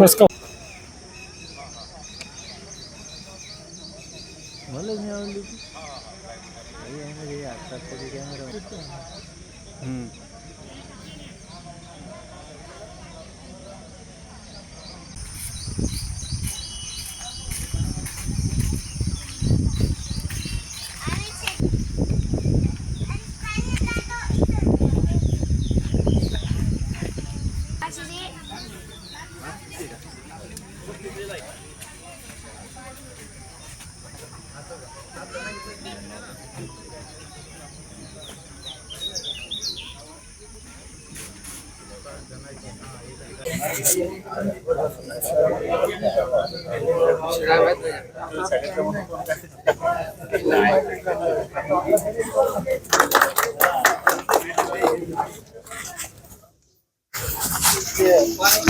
बस का मला नाही आवडली ती आता तरी कॅमेरा Yeah.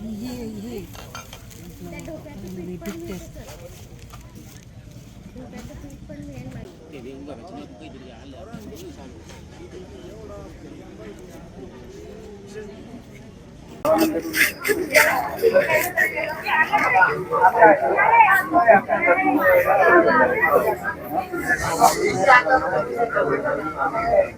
हे हे ढोकळ्याचं टेस्ट ढोकळ्याचं पीठ पण मिळेल Thank you.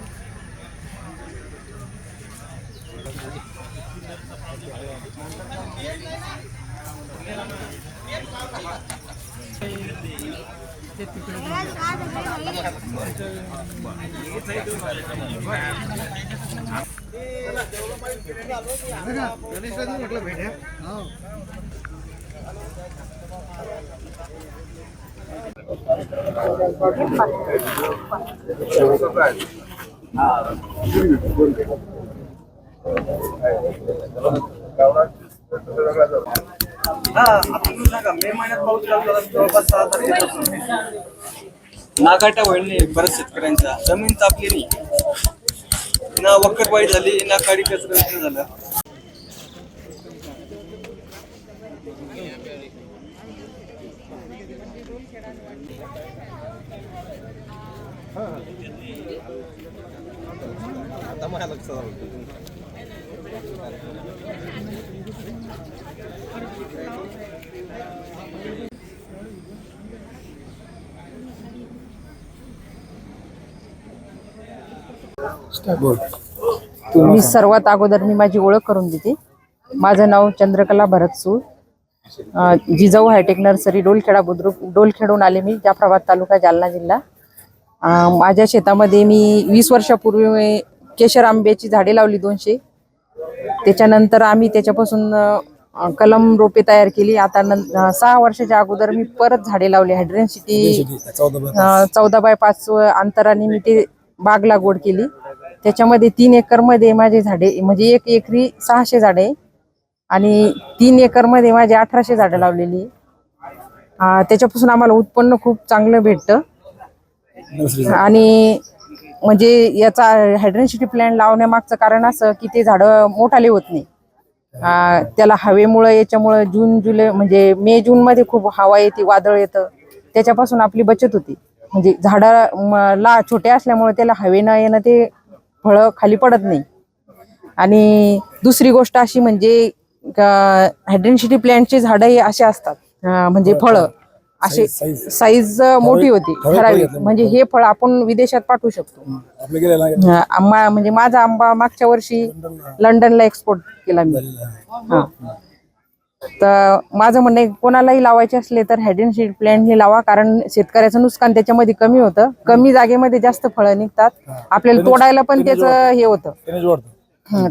Kalau आणू का नागाटा वळणे बऱ्याच शेतकऱ्यांचा. जमीन तापली नाही. ना वक्करबाई झाली ना काडी कचरा झालं. मी सर्वात अगोदर मी माझी ओळख करून देते. माझं नाव चंद्रकला भरत सूळ अं, जिजाऊ हायटेक नर्सरी डोलखेडा बुद्रुक डोलखेडून आले मी जाफराबाद तालुका जालना जिल्हा. माझ्या शेतामध्ये मी वीस वर्षापूर्वी केशर आंब्याची झाडे लावली दोनशे. त्याच्यानंतर आम्ही त्याच्यापासून कलम रोपे तयार केली. आता नं- सहा वर्षाच्या अगोदर मी परत झाडे लावली. हायड्रेन सिटी चौदा बाय पाच. अंतराने मी ते बाग लागवड केली. त्याच्यामध्ये तीन एकरमध्ये माझे झाडे म्हणजे एक एकरी सहाशे झाडे. आणि तीन एकरमध्ये माझे अठराशे झाडं लावलेली. त्याच्यापासून आम्हाला उत्पन्न खूप चांगलं भेटतं. आणि म्हणजे याचा हायड्रेन्सिटी प्लॅन लावण्यामागचं कारण असं की ते झाडं मोठाले होत नाही. त्याला हवेमुळं याच्यामुळं जून जुलै म्हणजे मे जून मध्ये खूप हवा येते वादळ येतं. त्याच्यापासून आपली बचत होती. म्हणजे झाडं ला छोटे असल्यामुळे त्याला हवे न येणं ते फळं खाली पडत नाही. आणि दुसरी गोष्ट अशी म्हणजे हायड्रेन्सिटी प्लॅन्टचे झाडं हे असे असतात. म्हणजे फळं. असे साईज- मोठी होती ठराविक. म्हणजे हे फळ आपण विदेशात पाठवू शकतो. म्हणजे माझा आंबा मागच्या वर्षी लंडनला. एक्सपोर्ट केला मी. हा. तर माझं म्हणणं आहे, कोणालाही लावायचे असले तर हेड अँड सीड प्लॅन्ट हे लावा कारण शेतकऱ्याचं नुकसान त्याच्यामध्ये कमी होतं. कमी जागेमध्ये जास्त फळं निघतात. आपल्याला तोडायला पण त्याचं हे होतं.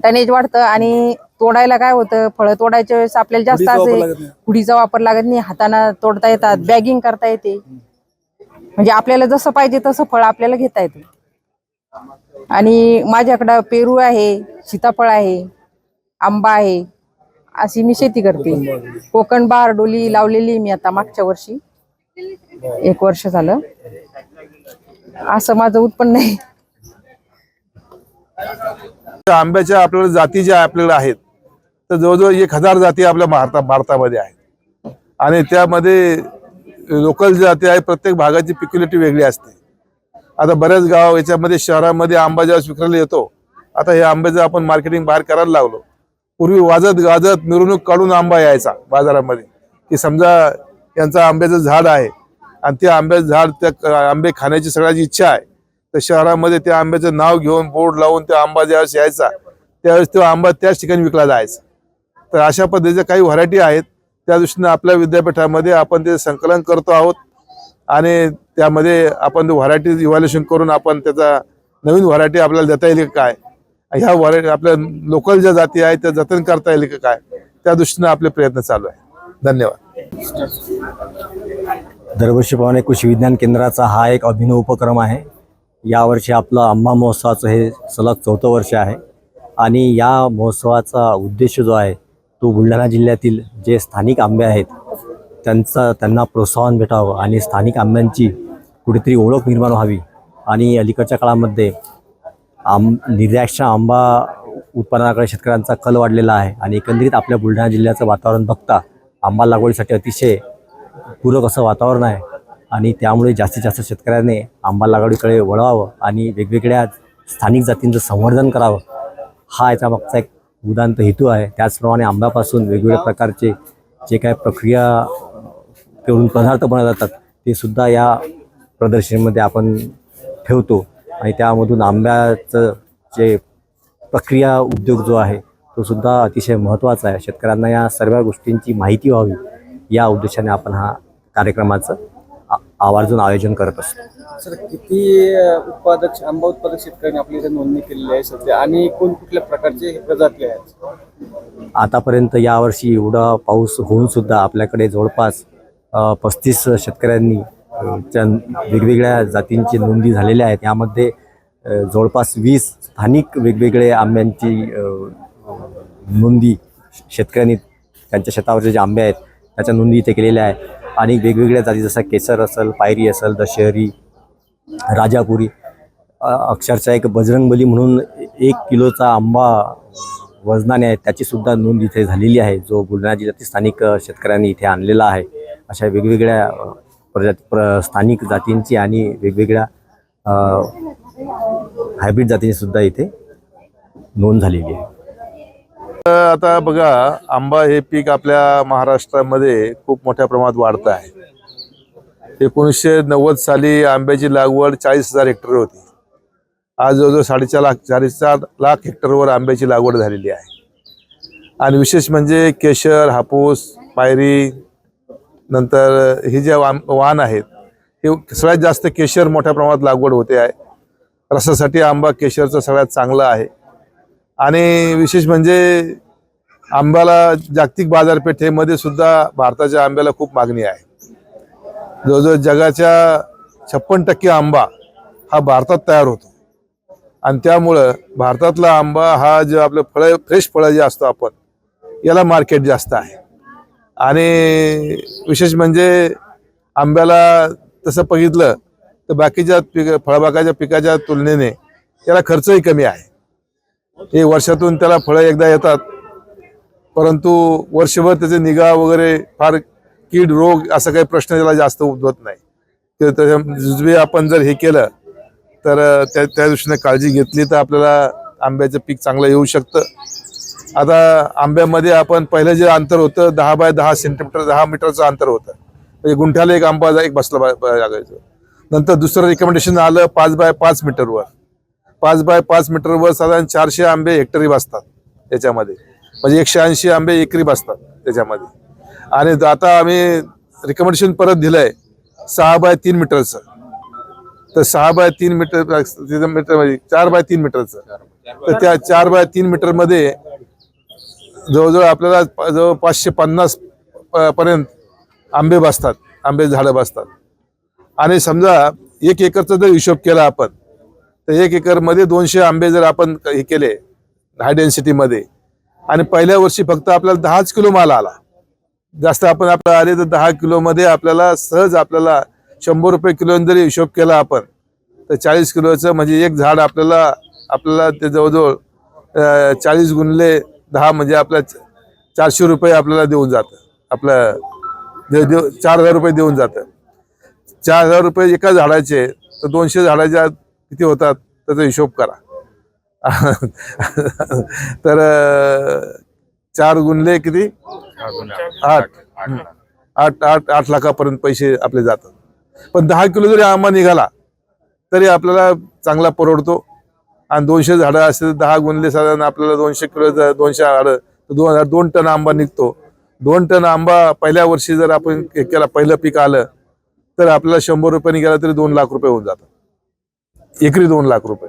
टनेज वाढतं. आणि तोडायला काय होतं? फळं तोडायच्या वेळेस आपल्याला जास्त असे. हुडीचा वापर लागत नाही. हाताने तोडता येतात बॅगिंग करता येते. म्हणजे आपल्याला जसं पाहिजे तसं फळ आपल्याला घेता येतं. आणि माझ्याकडं पेरू आहे सीताफळ आहे आंबा आहे अशी मी शेती करते. कोकण बहार डोली लावलेली मी आता मागच्या वर्षी. एक वर्ष झालं. असं माझं उत्पन्न आहे त्या आंब्याच्या आपल्याला जाती ज्या आपल्याकडे आहेत तर जवळजवळ एक हजार जाती आपल्या भारता भारतामध्ये आहेत. आणि त्यामध्ये लोकल जाती आहे प्रत्येक भागाची पिक्युलिटी वेगळी असते. आता बऱ्याच गाव याच्यामध्ये शहरामध्ये आंबा ज्यावेळेस विक्रायला येतो आता हे आंब्याचं आपण मार्केटिंग बाहेर करायला लागलो पूर्वी वाजत गाजत मिरवणूक काढून आंबा यायचा बाजारामध्ये. की समजा यांचं आंब्याचं झाड आहे आणि ते आंब्याचं झाड त्या आंबे खाण्याची सगळ्याची इच्छा आहे तर शहरामध्ये त्या आंब्याचं नाव घेऊन बोर्ड लावून त्या आंबा ज्यावेळेस यायचा त्यावेळेस तो आंबा त्याच ठिकाणी विकला जायचा. तर अशा पद्धतीच्या काही व्हरायटी आहेत. त्या दृष्टीने आपल्या विद्यापीठामध्ये आपण ते संकलन करतो आहोत आणि त्यामध्ये आपण व्हरायटीज व्हरायटी इव्हॅल्युएशन करून आपण त्याचा नवीन व्हरायटी आपल्याला देता येईल काय? ह्या व्हरायटी आपल्या लोकल ज्या जाती आहेत त्या जतन करता येईल का काय? त्या दृष्टीने आपले प्रयत्न चालू आहे धन्यवाद. दरवर्षीप्रमाणे कृषी विज्ञान केंद्राचा हा एक अभिनव उपक्रम आहे. यावर्षी आपलं आंबा महोत्सवाचं हे सलग चौथं वर्ष आहे. आणि या महोत्सवाचा उद्देश जो आहे तो बुलढाणा जिल्ह्यातील जे स्थानिक आंबे आहेत त्यांचा त्यांना प्रोत्साहन भेटावं आणि स्थानिक आंब्यांची कुठेतरी ओळख निर्माण व्हावी. आणि अलीकडच्या काळामध्ये आम निर्याक्षा आंबा उत्पादनाकडे शेतकऱ्यांचा कल वाढलेला आहे आणि एकंदरीत आपल्या बुलढाणा जिल्ह्याचं वातावरण बघता आंबा लागवडीसाठी अतिशय पूरक असं वातावरण आहे. आणि त्यामुळे जास्तीत जास्त शेतकऱ्याने आंबा लागवडीकडे वळवावं आणि वेगवेगळ्या स्थानिक जातींचं संवर्धन करावं. हा याचा मागचा एक उदांत हेतू आहे. त्याचप्रमाणे आंब्यापासून वेगवेगळ्या प्रकारचे जे काय प्रक्रिया करून पदार्थ बनवले जातात ते सुद्धा या प्रदर्शनीमध्ये आपण ठेवतो. आणि त्यामधून आंब्याचं जे प्रक्रिया उद्योग जो आहे तो सुद्धा अतिशय महत्त्वाचा आहे. शेतकऱ्यांना या सर्व गोष्टींची माहिती व्हावी या उद्देशाने आपण हा कार्यक्रमाचं आवर्जून आयोजन करत असतो. सर किती उत्पादक आंबा उत्पादक शेतकऱ्यांनी आपली इथे नोंदणी केलेली आहे सध्या आणि कोण कुठल्या प्रकारचे प्रजाती आहेत? आतापर्यंत यावर्षी एवढा पाऊस होऊन सुद्धा आपल्याकडे जवळपास पस्तीस शेतकऱ्यांनी च्या वेगवेगळ्या जातींची नोंदी झालेल्या आहेत. यामध्ये जवळपास वीस स्थानिक वेगवेगळे आंब्यांची नोंदी शेतकऱ्यांनी त्यांच्या शेतावरचे जे आंबे आहेत त्याच्या नोंदी इथे केलेल्या आहेत. आणि वेगवेगळ्या जाती जसं केसर असेल पायरी असेल दशहरी राजापुरी अक्षरशः एक बजरंगबली म्हणून एक किलोचा आंबा वजनाने आहे त्याची सुद्धा नोंद इथे झालेली आहे जो बुलढाणा जिल्ह्यातील स्थानिक शेतकऱ्यांनी इथे आणलेला आहे. अशा वेगवेगळ्या प्रजा प्रजाती प्र स्थानिक जातींची आणि वेगवेगळ्या हायब्रिड जातींची सुद्धा इथे नोंद झालेली आहे. आता बघा आंबा हे पीक आपल्या महाराष्ट्रामध्ये खूप मोठ्या प्रमाणात वाढत आहे. एकोणीसशे नव्वद साली आंब्याची लागवड चाळीस हजार हेक्टर होती. आज जवळजवळ साडेचार लाख चाळीसचार लाख हेक्टरवर आंब्याची लागवड झालेली आहे. आणि विशेष म्हणजे केशर हापूस पायरी नंतर ही जे वान वाण आहेत हे सगळ्यात जास्त केशर मोठ्या प्रमाणात लागवड होते आहे. रसासाठी आंबा केशरचं सगळ्यात चांगलं आहे. आणि विशेष म्हणजे आंब्याला जागतिक बाजारपेठेमध्ये सुद्धा भारताच्या आंब्याला खूप मागणी आहे. जवळजवळ जगाच्या छप्पन टक्के आंबा हा भारतात तयार होतो. आणि त्यामुळं भारतातला आंबा हा जे आपलं फळं फ्रेश फळं जे असतो आपण याला मार्केट जास्त आहे. आणि विशेष म्हणजे आंब्याला तसं बघितलं तर बाकीच्या पिक फळबागाच्या पिकाच्या तुलनेने त्याला खर्चही कमी आहे. हे वर्षातून त्याला फळं एकदा येतात परंतु वर्षभर त्याचे निगा वगैरे फार कीड रोग असा काही प्रश्न त्याला जास्त उद्भवत नाही. ते त्याच्या जुजबी आपण जर हे केलं तर त्या त्या दृष्टीने काळजी घेतली तर आपल्याला आंब्याचं पीक चांगलं येऊ शकतं. आता आंब्यामध्ये आपण पहिलं जे अंतर होतं दहा बाय दहा सेंटीमीटर दहा मीटरचं अंतर होतं. म्हणजे गुंठ्याला एक आंबा एक बसला लागायचं. नंतर दुसरं रिकमेंडेशन आलं पाच बाय पाच मीटरवर. पाच बाय पाच मीटरवर साधारण चारशे आंबे हेक्टरी बसतात त्याच्यामध्ये म्हणजे एकशे ऐंशी आंबे एकरी बसतात त्याच्यामध्ये. आणि आता आम्ही रिकमेंडेशन परत दिलंय सहा बाय तीन मीटरचं. तर सहा बाय तीन मीटर मीटर म्हणजे चार बाय तीन मीटरचं. तर त्या चार बाय तीन मीटरमध्ये जवळजवळ आपल्याला जवळ पाचशे पन्नास पर्यंत आंबे बसतात आंबे झाडं बसतात. आणि समजा एक एकरचा जर हिशोब केला आपण तर एक एकरमध्ये दोनशे आंबे जर आपण हे केले हाय डेन्सिटीमध्ये आणि पहिल्या वर्षी फक्त आपल्याला दहाच किलो माल आला. जास्त आपण आपल्या आले तर दहा किलोमध्ये आपल्याला सहज आपल्याला शंभर रुपये किलो जरी हिशोब केला आपण तर चाळीस किलोचं म्हणजे एक झाड आपल्याला आपल्याला ते जवळजवळ चाळीस गुणले दहा म्हणजे आपल्या चारशे रुपये आपल्याला देऊन जातं. आपलं दे- दे चार हजार रुपये देऊन जातं. चार हजार रुपये एका झाडाचे तर दोनशे झाडाच्या किती होतात त्याचा हिशोब करा. तर चार गुणले किती? आठ. आठ आठ आठ लाखापर्यंत पैसे आपले जातात. पण दहा किलो जरी आंबा निघाला तरी आपल्याला चांगला परवडतो. आणि दोनशे झाडं असेल तर दहा गुणले साधारण आपल्याला दोनशे किलो दोनशे झाडं तर दोन हजार दोन टन आंबा निघतो. दोन टन आंबा पहिल्या वर्षी जर आपण केला पहिलं पीक आलं तर आपल्याला शंभर रुपये गेला तरी दोन लाख रुपये होऊन जातात एकरी दोन लाख रुपये.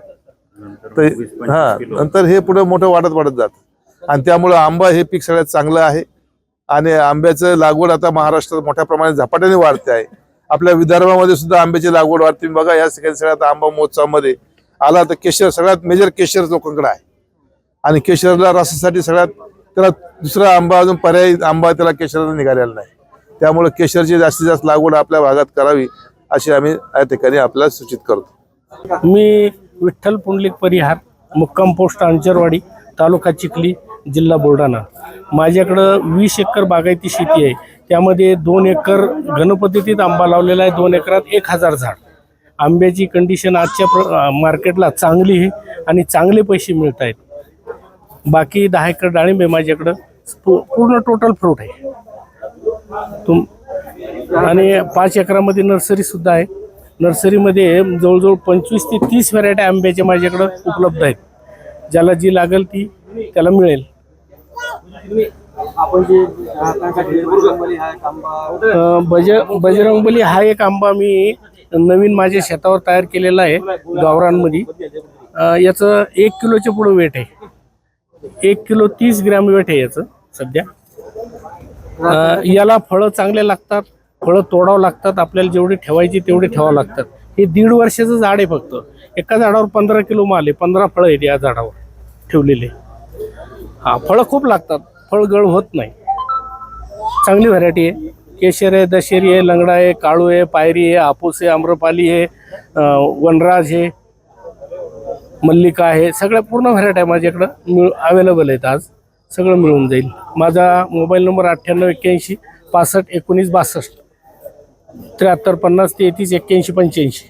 तर हा नंतर हे पुढे मोठं वाढत वाढत जातं. आणि त्यामुळं आंबा हे पीक सगळ्यात चांगलं आहे. आणि आंब्याचं लागवड आता महाराष्ट्रात मोठ्या प्रमाणात झपाट्याने वाढते आहे. आपल्या विदर्भामध्ये सुद्धा आंब्याची लागवड वाढते. बघा या सगळ्या सगळ्यात आंबा महोत्सवामध्ये आला तर केशर सगळ्यात मेजर केशर लोकांकडे आहे. आणि केशरला रसासाठी सगळ्यात त्याला दुसरा आंबा अजून पर्यायी आंबा त्याला केशरला निघालेला नाही. त्यामुळे केशरची जास्तीत जास्त लागवड आपल्या भागात करावी अशी आम्ही या ठिकाणी आपल्याला सूचित करतो. मी विठ्ठल पुंडलिक परिहार मुक्काम पोस्ट अंचरवाडी तालुका चिखली जिल्हा बुलढाणा. माझ्याकडं वीस एकर बागायती शेती आहे. त्यामध्ये दोन एकर घनपद्धतीत आंबा लावलेला आहे दोन एकरात एक हजार झाड. आंब्याची कंडिशन आजच्या प्र मार्केटला चांगली आहे आणि चांगले पैसे मिळत आहेत बाकी दहा एकर डाळिंब आहे माझ्याकडं. पूर्ण टोटल फ्रूट आहे. तुम आणि पाच एकरामध्ये नर्सरी सुद्धा आहे. नर्सरीमध्ये जवळजवळ पंचवीस ते तीस व्हरायटी आंब्याच्या माझ्याकडं उपलब्ध आहेत. ज्याला जी लागेल ती त्याला मिळेल. आपण जे हा बज बजरंगबली हा एक आंबा मी नवीन माझ्या शेतावर तयार केलेला आहे गावरांमध्ये याचं एक किलोच्या पुढं वेट आहे. एक किलो तीस ग्रॅम वेट आहे याचं सध्या. याला फळं चांगले लागतात फळं तोडावं लागतात आपल्याला जेवढी ठेवायची तेवढे ठेवावं लागतात. हे दीड वर्षाचं झाड आहे फक्त. एका झाडावर पंधरा किलो माल आहे पंधरा फळं आहेत या झाडावर ठेवलेले. हा फळं खूप लागतात. फळ गळ होत नाही. चांगली व्हरायटी आहे. केशर आहे दशेरी आहे लंगडा आहे काळू आहे पायरी आहे हापूस आहे आम्रपाली आहे वनराज आहे मल्लिका आहे सगळ्या पूर्ण व्हरायटी आहे माझ्याकडं. मिळ अवेलेबल आहेत आज. सगळं मिळून जाईल. माझा मोबाईल नंबर अठ्ठ्याण्णव एक्क्याऐंशी पासष्ट एकोणीस बासष्ट. त्र्याहत्तर पन्नास तेहतीस एक्क्याऐंशी पंच्याऐंशी.